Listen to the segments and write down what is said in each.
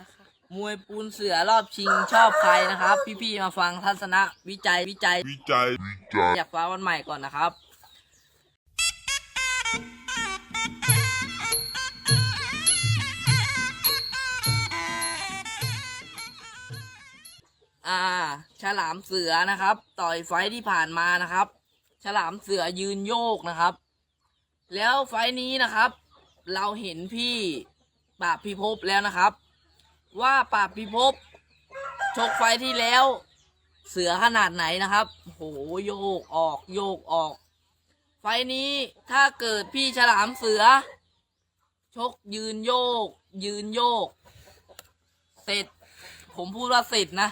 นะคะ มวยปูนเสือรอบชิงชอบใครนะครับ พี่ๆมาฟังทัศนะวิจัยวิจัยวิจัยวิจัยจากฟ้าวันใหม่ก่อนนะครับ อ่า ฉลามเสือนะครับ ต่อยไฟท์ที่ผ่านมานะครับ ฉลามเสือยืนโยกนะครับ แล้วไฟท์นี้นะครับ เราเห็นพี่ปราบพิภพแล้วนะครับ ว่าปราบพิภพชกไฟที่แล้ว เสือขนาดไหนนะครับโหโยกออกโยกออก ไฟนี้ถ้าเกิดพี่ฉลามเสือ ชกยืนโยก ยืนโยก เสร็จ ผมพูดว่าเสร็จนะ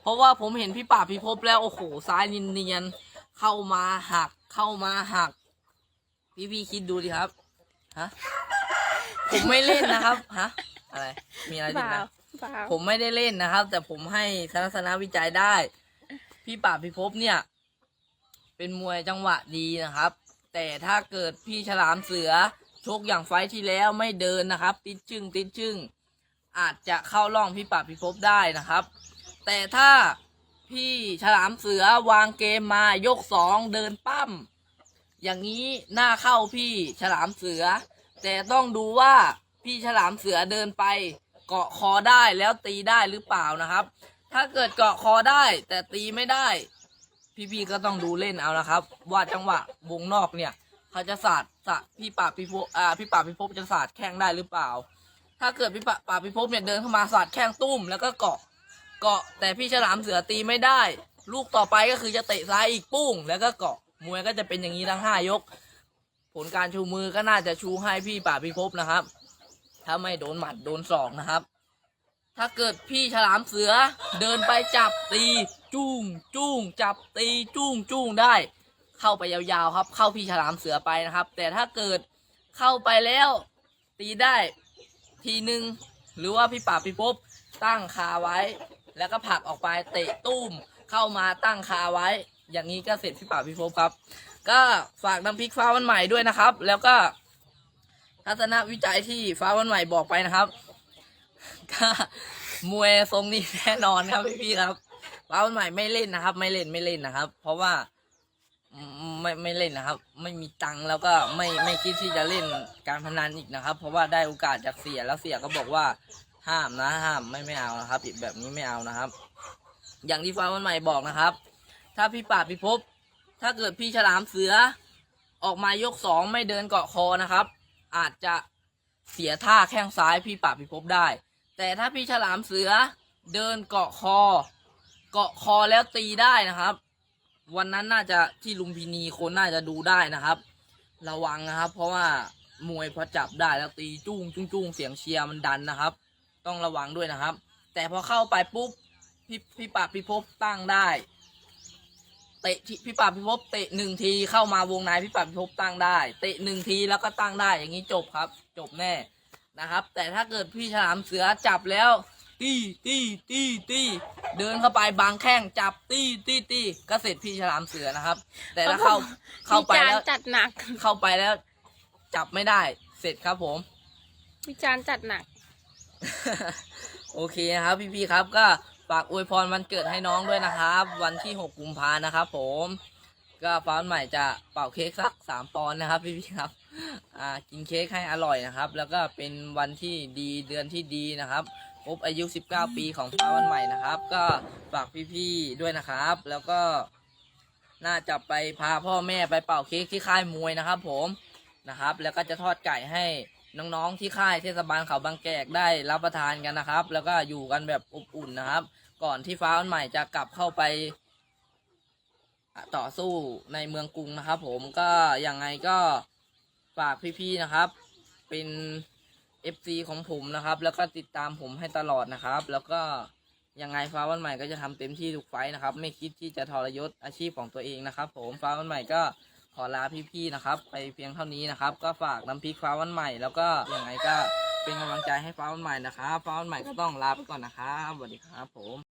เพราะว่าผมเห็นพี่ป่าพี่พบแล้วโอ้โหซ้ายเนียนเข้ามาหักเข้ามาหัก พี่พี่คิดดูดิครับฮะผมไม่เล่นนะครับฮะอะไรมีอะไรติดนะ เปล่าผมไม่ได้เล่นนะครับ แต่ผมให้ทัศนวิจัยได้ พี่ป่าบพี่พบเนี่ย เป็นมวยจังหวะดีนะครับ แต่ถ้าเกิดพี่ฉลามเสือชกอย่างไฟท์ที่แล้วไม่เดินนะครับ ติดชึ่งติดชึ่งอาจจะเข้าร่องพี่ป่าบพี่พบได้นะครับ แต่ถ้าพี่ฉลามเสือวางเกมมายกสองเดินปั้ม อย่างนี้หน้าเข้าพี่ฉลามเสือ แต่ต้องดูว่าพี่ฉลามเสือเดินไป เกาะคอได้แล้วตีได้หรือเปล่านะครับ ถ้าเกิดเกาะคอได้ แต่ตีไม่ได้ พี่ๆก็ต้องดูเล่นเอานะครับ ว่าจังหวะวงนอกเนี่ยเขาจะสาดสาดพี่ป่าพี่พบอ่าพี่ป่าพี่พบจะสาดแข้งได้หรือเปล่า ถ้าเกิดพี่ป่าป่าพี่พบเนี่ยเดินเข้ามาสาดแข้งตุ้มแล้วก็เกาะเกาะ แต่พี่ฉลามเสือตีไม่ได้ ลูกต่อไปก็คือจะเตะซ้ายอีกปุ้ง แล้วก็เกาะมวยก็จะเป็นอย่างนี้ทั้งห้ายก ผลการชูมือก็น่าจะชูให้พี่ป่าพี่พบนะครับ ถ้าไม่โดนหมัดโดนศอกนะครับ ถ้าเกิดพี่ฉลามเสือเดินไปจับตีจุ้งจุ้งจับตีจุ้งจุ้งได้ เข้าไปยาวๆครับ เข้าพี่ฉลามเสือไปนะครับ แต่ถ้าเกิดเข้าไปแล้วตีได้ทีหนึ่งหรือว่าพี่ป่าพี่พบตั้งคาไว้ แล้วก็ผลักออกไปเตะตุ้มเข้ามาตั้งคาไว้ อย่างนี้ก็เสร็จพี่ป่าพี่พบครับ ก็ฝากน้ำพริกฟ้าวันใหม่ด้วยนะครับ แล้วก็ ทัศนวิจัยที่ฟ้าวันใหม่บอกไปนะครับก็มวยทรงนี้แน่นอนครับพี่ๆครับฟ้าวันใหม่ไม่เล่นนะครับ ไม่เล่นไม่เล่นนะครับ เพราะว่าไม่ไม่เล่นนะครับ ไม่มีตังค์แล้วก็ไม่ไม่คิดที่จะเล่นการพนันอีกนะครับ เพราะว่าได้โอกาสจากเสียแล้วเสียก็บอกว่าห้ามนะห้ามไม่ไม่เอานะครับแบบนี้ไม่เอานะครับ อย่างที่ฟ้าวันใหม่บอกนะครับ ถ้าพี่ป่าพี่พบ ถ้าเกิดพี่ฉลามเสือ ออกมายกสองไม่เดินเกาะคอนะครับ อาจจะเสียท่าแข้งซ้ายพี่ป่าบพี่พบได้ แต่ถ้าพี่ฉลามเสือเดินเกาะคอ เกาะคอแล้วตีได้นะครับ วันนั้นน่าจะที่ลุมพินีคนน่าจะดูได้นะครับ ระวังนะครับ เพราะว่ามวยพอจับได้แล้วตีจุ้งจุ้งจุ้งเสียงเชียร์มันดันนะครับ ต้องระวังด้วยนะครับ แต่พอเข้าไปปุ๊บพี่พี่ป่าบพี่พบตั้งได้ เตะที่พี่ป่าบพี่พบเตะหนึ่งทีเข้ามาวงในพี่ป่าบพี่พบตั้งได้ เตะหนึ่งทีแล้วก็ตั้งได้อย่างนี้จบครับ จบแน่นะครับ แต่ถ้าเกิดพี่ฉลามเสือจับแล้ว ตีตีตีตีเดินเข้าไปบางแข้งจับตีตีตีก็เสร็จพี่ฉลามเสือนะครับ แต่ถ้าเข้าเข้าไปวิจารแล้วณ์จัดหนัก เข้าไปแล้ว จับไม่ได้ เสร็จครับผมวิจารณ์จัดหนัก โอเคนะครับ พี่ๆครับก็ ฝากอวยพรวันเกิดให้น้องด้วยนะครับ วันที่ 6 กุมภานะครับ ผม ก็ฟ้าวันใหม่จะเป่าเค้กสักสามปอนด์นะครับพี่ๆครับอ่ากินเค้กให้อร่อยนะครับ แล้วก็เป็นวันที่ดีเดือนที่ดีนะครับครบอายุ 19 ปีของฟ้าวันใหม่นะครับ ก็ฝากพี่ๆด้วยนะครับ แล้วก็น่าจะไปพาพ่อแม่ไปเป่าเค้กที่ค่ายมวยนะครับ ผมนะครับ แล้วก็จะทอดไก่ให้ น้องๆที่ค่ายเทศบาลเขาบางแกกได้รับประทานกันนะครับ แล้วก็อยู่กันแบบอบอุ่นนะครับ ก่อนที่ฟ้าวันใหม่จะกลับเข้าไป ต่อสู้ในเมืองกรุงนะครับ ผมก็ยังไงก็ฝากพี่ๆนะครับ เป็น FC ของผมนะครับ แล้วก็ติดตามผมให้ตลอดนะครับ แล้วก็ยังไงฟ้าวันใหม่ก็จะทำเต็มที่ทุกไฟนะครับ ไม่คิดที่จะทรยศอาชีพของตัวเองนะครับ ผมฟ้าวันใหม่ก็ ขอลาพี่ๆนะครับ ไปเพียงเท่านี้นะครับ ก็ฝากน้ำพริกฟ้าวันใหม่ แล้วก็ยังไงก็เป็นกำลังใจให้ฟ้าวันใหม่นะครับฟ้าวันใหม่ก็ต้องลาไปก่อนนะครับสวัสดีครับผม